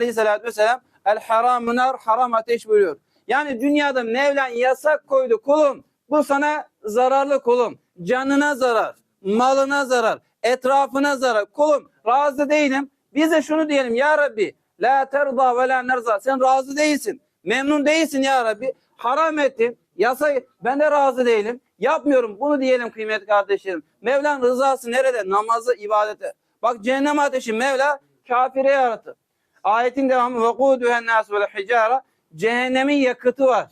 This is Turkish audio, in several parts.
Aleyhisselatü Vesselam el haramu nar haram ateş buyuruyor. Yani dünyada Mevlan yasak koydu kulum. Bu sana zararlı kulum. Canına zarar, malına zarar, etrafına zarar. Kulum razı değilim. Biz de şunu diyelim ya Rabbi. La terda ve la nerza. Sen razı değilsin. Memnun değilsin ya Rabbi. Haram ettin. Yasa ben de razı değilim. Yapmıyorum. Bunu diyelim kıymetli kardeşlerim. Mevlan rızası nerede? Namazı, ibadete. Bak cehennem ateşi Mevla kafire yarattı. Ayetin devamı vekûdühen nâs vel hicâra cehennemin yakıtı var.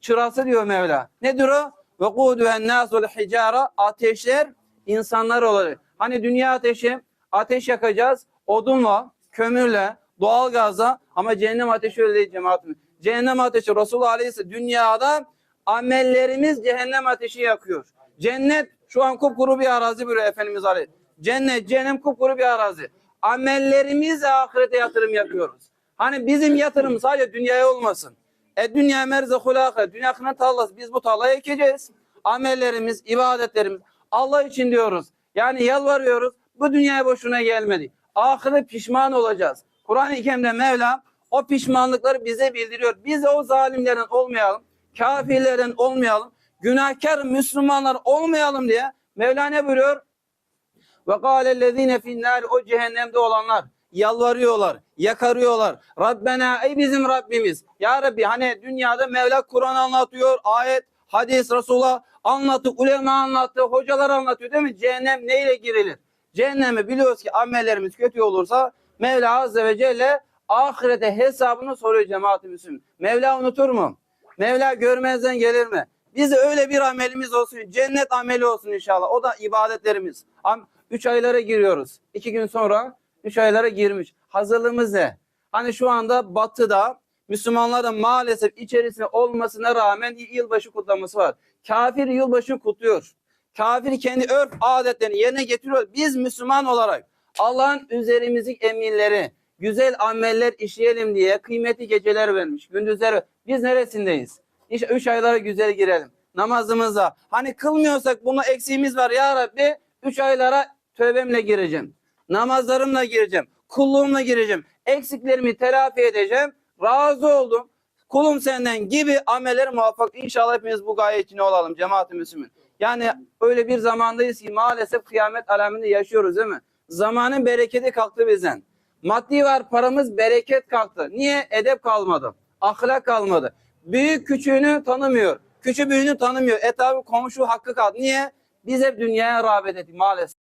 Çırası diyor Mevla. Nedir o? Vekûdühen nâs vel hicâra ateşler insanlar olarak. Hani dünya ateşi ateş yakacağız odunla, kömürle, doğal gazla ama cehennem ateşi öyle değil cemaatim. Cehennem ateşi Resulullah Aleyhisselam dünyada amellerimiz cehennem ateşi yakıyor. Cennet şu an kupkuru bir arazi böyle Efendimiz Aleyhisselam. Cennet, cehennem kupkuru bir arazi. Amellerimizle ahirete yatırım yapıyoruz. Hani bizim yatırım sadece dünyaya olmasın. E dünya merzekul ahire. Dünya tarlası. Biz bu tarlayı ekeceğiz. Amellerimiz, ibadetlerimiz Allah için diyoruz. Yani yalvarıyoruz. Bu dünyaya boşuna gelmedi. Ahiret pişman olacağız. Kur'an-ı Kerim'de Mevla o pişmanlıkları bize bildiriyor. Biz o zalimlerin olmayalım. Kafirlerin olmayalım. Günahkar Müslümanlar olmayalım diye Mevla ne buyuruyor? Ve kâlellezîne finnâri o cehennemde olanlar yalvarıyorlar, yakarıyorlar. Rabbena ey bizim Rabbimiz. Ya Rabbi hani dünyada Mevla Kur'an anlatıyor, ayet, hadis, Resulullah anlattı, ulema anlattı, hocalar anlatıyor değil mi? Cehennem neyle girilir? Cehennemi biliyoruz ki amellerimiz kötü olursa Mevla Azze ve Celle ahirete hesabını soruyor cemaat-i. Mevla unutur mu? Mevla görmezden gelir mi? Bize öyle bir amelimiz olsun. Cennet ameli olsun inşallah. O da ibadetlerimiz. Üç aylara giriyoruz. İki gün sonra üç aylara girmiş. Hazırlığımız ne? Hani şu anda batıda Müslümanların maalesef içerisinde olmasına rağmen yılbaşı kutlaması var. Kafir yılbaşı kutluyor. Kafir kendi örf adetlerini yerine getiriyor. Biz Müslüman olarak Allah'ın üzerimizdeki emirleri, güzel ameller işleyelim diye kıymetli geceler vermiş. Gündüzler biz neresindeyiz? İşte üç aylara güzel girelim. Namazımıza. Hani kılmıyorsak buna eksiğimiz var ya Rabbi. Üç aylara tövbemle gireceğim. Namazlarımla gireceğim. Kulluğumla gireceğim. Eksiklerimi telafi edeceğim. Razı oldum. Kulum senden gibi ameller muvaffak. İnşallah hepimiz bu gaye içine olalım cemaat-i Müslümin. Yani öyle bir zamandayız ki maalesef kıyamet aleminde yaşıyoruz değil mi? Zamanın bereketi kalktı bizden. Maddi var paramız bereket kalktı. Niye? Edep kalmadı. Ahlak kalmadı. Büyük küçüğünü tanımıyor. Küçük büyüğünü tanımıyor. Etrafı komşu hakkı kaldı. Niye? Biz hep dünyaya rağbet ettik maalesef.